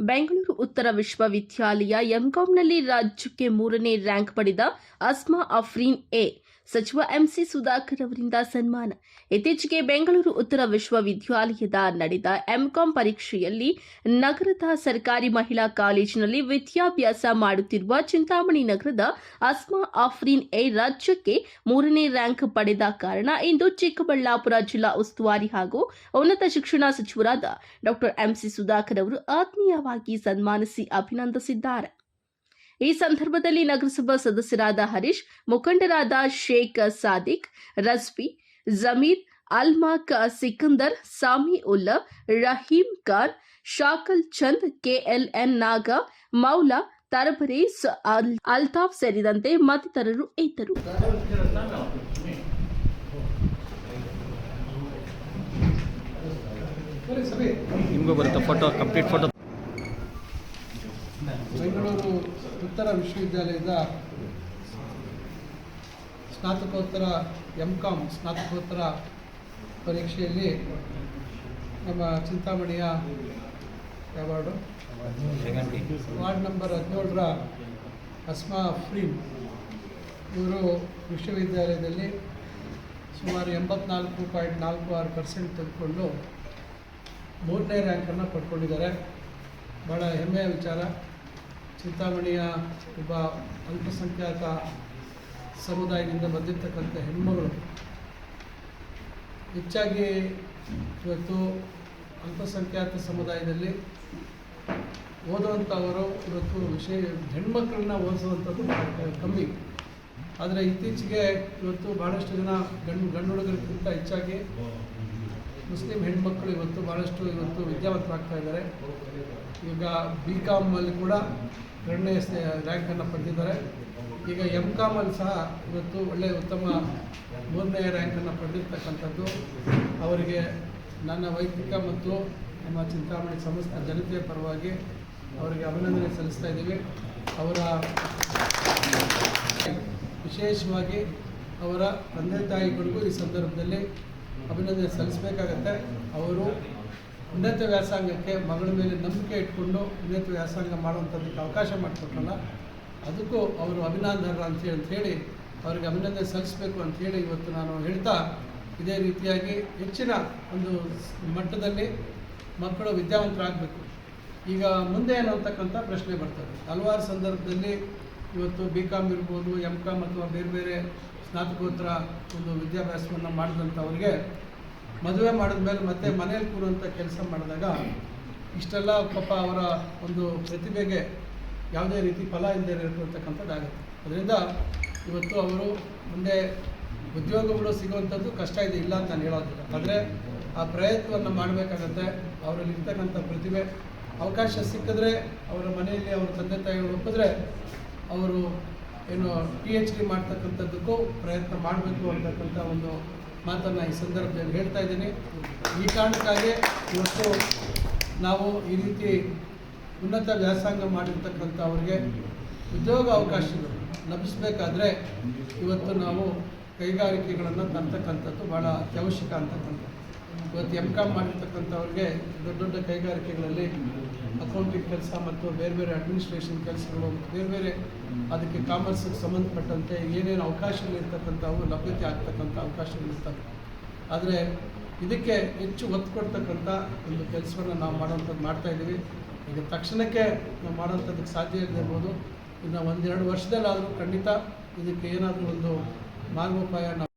ಬೆಂಗಳೂರು ಉತ್ತರ ವಿಶ್ವವಿದ್ಯಾಲಯ ಎಂಕಾಂನಲ್ಲಿ ರಾಜ್ಯಕ್ಕೆ ಮೂರನೇ ರ್ಯಾಂಕ್ ಪಡೆದ ಅಸ್ಮಾ ಅಫ್ರೀನ್ ಎ. ಸಚಿವ ಎಂಸಿ ಸುಧಾಕರ್ ಅವರಿಂದ ಸನ್ಮಾನ. ಇತ್ತೀಚೆಗೆ ಬೆಂಗಳೂರು ಉತ್ತರ ವಿಶ್ವವಿದ್ಯಾಲಯದ ನಡೆದ ಎಂಕಾಂ ಪರೀಕ್ಷೆಯಲ್ಲಿ ನಗರದ ಸರ್ಕಾರಿ ಮಹಿಳಾ ಕಾಲೇಜಿನಲ್ಲಿ ವಿದ್ಯಾಭ್ಯಾಸ ಮಾಡುತ್ತಿರುವ ಚಿಂತಾಮಣಿ ನಗರದ ಅಸ್ಮಾ ಆಫ್ರೀನ್ ಎ ರಾಜ್ಯಕ್ಕೆ ಮೂರನೇ ರ್ಯಾಂಕ್ ಪಡೆದ ಕಾರಣ ಇಂದು ಚಿಕ್ಕಬಳ್ಳಾಪುರ ಜಿಲ್ಲಾ ಉಸ್ತುವಾರಿ ಹಾಗೂ ಉನ್ನತ ಶಿಕ್ಷಣ ಸಚಿವರಾದ ಡಾಕ್ಟರ್ ಎಂಸಿ ಸುಧಾಕರ್ ಅವರು ಆತ್ಮೀಯವಾಗಿ ಸನ್ಮಾನಿಸಿ ಅಭಿನಂದಿಸಿದ್ದಾರೆ. ಈ ಸಂದರ್ಭದಲ್ಲಿ ನಗರಸಭಾ ಸದಸ್ಯರಾದ ಹರೀಶ್, ಮುಖಂಡರಾದ ಶೇಖ್ ಸಾದಿಕ್ ರಸ್ಬಿ ಜಮೀರ್, ಅಲ್ಮಾಕ್ ಸಿಕಂದರ್, ಸಾಮಿ ಉಲ್ಲಾ ರಹೀಂ ಖಾನ್, ಶಾಕಲ್ ಚಂದ್, ಕೆಎಲ್ಎನ್ ನಾಗ, ಮೌಲಾ, ತರಬರೇಸ್, ಅಲ್- ಅಲ್ತಾಫ್ ಸೇರಿದಂತೆ ಮತ್ತಿತರರು ಇದ್ದರು. ನಿಮಗೂ ಬರುತ್ತೆ ಫೋಟೋ ಕಂಪ್ಲೀಟ್ ಫೋಟೋ ಬೆಂಗಳೂರು ಉತ್ತರ ವಿಶ್ವವಿದ್ಯಾಲಯದ ಸ್ನಾತಕೋತ್ತರ ಎಂ ಕಾಮ್ ಸ್ನಾತಕೋತ್ತರ ಪರೀಕ್ಷೆಯಲ್ಲಿ ನಮ್ಮ ಚಿಂತಾಮಣಿಯ ಅವಾರ್ಡು. ವಾರ್ಡ್ ನಂಬರ್ ಹದಿನೇಳರ ಅಸ್ಮಾ ಫ್ರೀಮ್ ಇವರು ವಿಶ್ವವಿದ್ಯಾಲಯದಲ್ಲಿ ಸುಮಾರು ಎಂಬತ್ನಾಲ್ಕು ಪಾಯಿಂಟ್ ನಾಲ್ಕು ಆರು ಪರ್ಸೆಂಟ್ ತೆಗೆದುಕೊಂಡು ಮೂರನೇ ರ್ಯಾಂಕನ್ನು ಪಡ್ಕೊಂಡಿದ್ದಾರೆ. ಭಾಳ ಹೆಮ್ಮೆಯ ವಿಚಾರ. ಚಿಂತಾಮಣಿಯ ಒಬ್ಬ ಅಲ್ಪಸಂಖ್ಯಾತ ಸಮುದಾಯದಿಂದ ಬಂದಿರತಕ್ಕಂಥ ಹೆಣ್ಮಗಳು ಹೆಚ್ಚಾಗಿ ಇವತ್ತು ಅಲ್ಪಸಂಖ್ಯಾತ ಸಮುದಾಯದಲ್ಲಿ ಓದುವಂಥವರು ಇವತ್ತು ವಿಷಯ ಹೆಣ್ಮಕ್ಳನ್ನ ಓದಿಸುವಂಥದ್ದು ಕಮ್ಮಿ. ಆದರೆ ಇತ್ತೀಚೆಗೆ ಇವತ್ತು ಭಾಳಷ್ಟು ಜನ ಗಂಡು ಗಂಡು ಹುಡುಗರಿಗಿಂತ ಹೆಚ್ಚಾಗಿ ಮುಸ್ಲಿಂ ಹೆಣ್ಮಕ್ಳು ಇವತ್ತು ಭಾಳಷ್ಟು ಇವತ್ತು ವಿದ್ಯಾವಂತರಾಗ್ತಾ ಇದ್ದಾರೆ. ಈಗ ಬಿ ಕಾಮಲ್ಲಿ ಕೂಡ ಎರಡನೇ ರ್ಯಾಂಕನ್ನು ಪಡೆದಿದ್ದಾರೆ. ಈಗ ಎಂ ಕಾಮಲ್ಲಿ ಸಹ ಇವತ್ತು ಒಳ್ಳೆಯ ಉತ್ತಮ ಮೂರನೇ ರ್ಯಾಂಕನ್ನು ಪಡೆದಿರ್ತಕ್ಕಂಥದ್ದು. ಅವರಿಗೆ ನನ್ನ ವೈಯಕ್ತಿಕ ಮತ್ತು ನಮ್ಮ ಚಿಂತಾಮಣಿ ಸಂಸ್ಥೆ ಜನತೆಯ ಪರವಾಗಿ ಅವರಿಗೆ ಅಭಿನಂದನೆ ಸಲ್ಲಿಸ್ತಾ ಇದ್ದೀವಿ. ಅವರ ವಿಶೇಷವಾಗಿ ಅವರ ತಂದೆ ತಾಯಿಗಳಿಗೂ ಈ ಸಂದರ್ಭದಲ್ಲಿ ಅಭಿನಂದನೆ ಸಲ್ಲಿಸಬೇಕಾಗತ್ತೆ. ಅವರು ಉನ್ನತ ವ್ಯಾಸಂಗಕ್ಕೆ ಮಗಳ ಮೇಲೆ ನಂಬಿಕೆ ಇಟ್ಕೊಂಡು ಉನ್ನತ ವ್ಯಾಸಂಗ ಮಾಡುವಂಥದ್ದಕ್ಕೆ ಅವಕಾಶ ಮಾಡಿಕೊಟ್ರಲ್ಲ, ಅದಕ್ಕೂ ಅವರು ಅಭಿನಂದನರ ಅಂತೇಳಿ ಅಂಥೇಳಿ ಅವರಿಗೆ ಅಭಿನಂದನೆ ಸಲ್ಲಿಸಬೇಕು ಅಂಥೇಳಿ ಇವತ್ತು ನಾನು ಹೇಳ್ತಾ ಇದೇ ರೀತಿಯಾಗಿ ಹೆಚ್ಚಿನ ಒಂದು ಮಟ್ಟದಲ್ಲಿ ಮಕ್ಕಳು ವಿದ್ಯಾವಂತರಾಗಬೇಕು. ಈಗ ಮುಂದೆ ಏನು ಅಂತಕ್ಕಂಥ ಪ್ರಶ್ನೆ ಬರ್ತದೆ. ಹಲವಾರು ಸಂದರ್ಭದಲ್ಲಿ ಇವತ್ತು ಬಿ ಕಾಮ್ ಇರ್ಬೋದು ಎಂ ಕಾಮ್ ಅಥವಾ ಬೇರೆ ಬೇರೆ ಸ್ನಾತಕೋತ್ತರ ಒಂದು ವಿದ್ಯಾಭ್ಯಾಸವನ್ನು ಮಾಡಿದಂಥವ್ರಿಗೆ ಮದುವೆ ಮಾಡಿದ ಮೇಲೆ ಮತ್ತೆ ಮನೇಲಿ ಕೂರುವಂಥ ಕೆಲಸ ಮಾಡಿದಾಗ ಇಷ್ಟೆಲ್ಲ ಪಾಪ ಅವರ ಒಂದು ಪ್ರತಿಭೆಗೆ ಯಾವುದೇ ರೀತಿ ಫಲ ಇಲ್ಲದೆ ಇರತಕ್ಕಂಥದ್ದಾಗುತ್ತೆ. ಅದರಿಂದ ಇವತ್ತು ಅವರು ಮುಂದೆ ಉದ್ಯೋಗಗಳು ಸಿಗುವಂಥದ್ದು ಕಷ್ಟ ಇದೆ, ಇಲ್ಲ ಅಂತ ನಾನು ಹೇಳೋದಿಲ್ಲ. ಆದರೆ ಆ ಪ್ರಯತ್ನವನ್ನು ಮಾಡಬೇಕಾಗತ್ತೆ. ಅವರಲ್ಲಿ ಇರ್ತಕ್ಕಂಥ ಪ್ರತಿಭೆ, ಅವಕಾಶ ಸಿಕ್ಕಿದ್ರೆ ಅವರ ಮನೆಯಲ್ಲಿ ಅವರ ತಂದೆ ತಾಯಿಗಳು ಒಪ್ಪಿದ್ರೆ ಅವರು ಏನು ಪಿ ಎಚ್ ಡಿ ಮಾಡ್ತಕ್ಕಂಥದ್ದಕ್ಕೂ ಪ್ರಯತ್ನ ಮಾಡಬೇಕು ಅಂತಕ್ಕಂಥ ಒಂದು ಮಾತನ್ನು ಈ ಸಂದರ್ಭದಲ್ಲಿ ಹೇಳ್ತಾ ಇದ್ದೀನಿ. ಈ ಕಾರಣಕ್ಕಾಗಿ ಇವತ್ತು ನಾವು ಈ ರೀತಿ ಉನ್ನತ ವ್ಯಾಸಂಗ ಮಾಡಿರ್ತಕ್ಕಂಥ ಅವರಿಗೆ ಉದ್ಯೋಗ ಅವಕಾಶಗಳು ಲಭಿಸಬೇಕಾದ್ರೆ ಇವತ್ತು ನಾವು ಕೈಗಾರಿಕೆಗಳನ್ನು ತರ್ತಕ್ಕಂಥದ್ದು ಭಾಳ ಅತ್ಯವಶ್ಯಕ ಅಂತಕ್ಕಂಥ ಇವತ್ತು ಎಂ ಕಾಮ್ ಮಾಡಿರ್ತಕ್ಕಂಥವ್ರಿಗೆ ದೊಡ್ಡ ದೊಡ್ಡ ಕೈಗಾರಿಕೆಗಳಲ್ಲಿ ಅಕೌಂಟಿಂಗ್ ಕೆಲಸ ಮತ್ತು ಬೇರೆ ಬೇರೆ ಅಡ್ಮಿನಿಸ್ಟ್ರೇಷನ್ ಕೆಲಸಗಳು ಬೇರೆ ಬೇರೆ ಅದಕ್ಕೆ ಕಾಮರ್ಸ್ಗೆ ಸಂಬಂಧಪಟ್ಟಂತೆ ಏನೇನು ಅವಕಾಶಗಳು ಇರ್ತಕ್ಕಂಥವು, ಲಭ್ಯತೆ ಆಗ್ತಕ್ಕಂಥ ಅವಕಾಶಗಳಿರ್ತವೆ ಆದರೆ ಇದಕ್ಕೆ ಹೆಚ್ಚು ಒತ್ತು ಕೊಡ್ತಕ್ಕಂಥ ಒಂದು ಕೆಲಸವನ್ನು ನಾವು ಮಾಡುವಂಥದ್ದು ಮಾಡ್ತಾ ಇದ್ದೀವಿ. ಈಗ ತಕ್ಷಣಕ್ಕೆ ನಾವು ಮಾಡೋಂಥದ್ದಕ್ಕೆ ಸಾಧ್ಯ ಇರ್ಬೋದು. ಇನ್ನು ಒಂದೆರಡು ವರ್ಷದಲ್ಲಾದರೂ ಖಂಡಿತ ಇದಕ್ಕೆ ಏನಾದರೂ ಒಂದು ಮಾರ್ಗೋಪಾಯ ನಾವು